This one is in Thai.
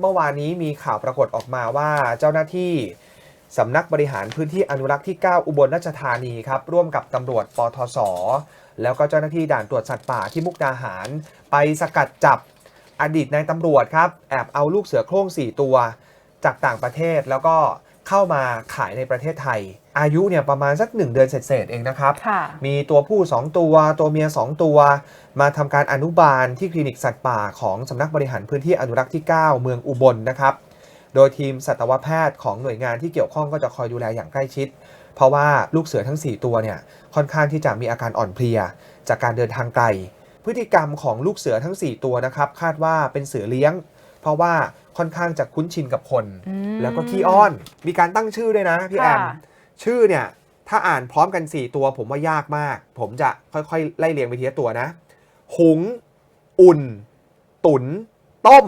เมื่อวานนี้มีข่าวปรากฏออกมาว่าเจ้าหน้าที่สำนักบริหารพื้นที่อนุรักษ์ที่ 9 อุบลราชธานีครับ ร่วมกับตำรวจปทศ แล้วก็เจ้าหน้าที่ด่านตรวจสัตว์ป่าที่มุกดาหาร ไปสกัดจับอดีตนายตำรวจครับ แอบเอาลูกเสือโคร่ง 4 ตัว จากต่างประเทศแล้วก็ เข้ามาขายในประเทศไทย อายุเนี่ยประมาณสัก 1 เดือนเศษๆเองนะครับค่ะมีตัวผู้ 2 ตัว ตัวเมีย 2 ตัว มาทำการอนุบาลที่คลินิกสัตว์ป่าของสำนักบริหารพื้นที่อนุรักษ์ที่ 9 เมืองอุบลนะครับ โดยทีมสัตวแพทย์ของหน่วยงานที่เกี่ยวข้องก็จะคอยดูแลอย่างใกล้ชิด เพราะว่าลูกเสือทั้ง 4 ตัวเนี่ยค่อนข้างที่จะมีอาการอ่อนเพลีย จากการเดินทางไกล พฤติกรรมของลูกเสือทั้ง 4 ตัวนะครับคาดว่าเป็นเสือเลี้ยง เพราะว่า ค่อนข้างจะคุ้นชินกับคน อืมแล้วก็ขี้อ้อน มีการตั้งชื่อด้วยนะพี่แอมค่ะชื่อเนี่ยถ้าอ่านพร้อมกัน 4 ตัวผมว่ายากมาก ผมจะค่อยๆ ไล่เรียงไปทีละตัวนะ หุง อุ่น ตุน ต้ม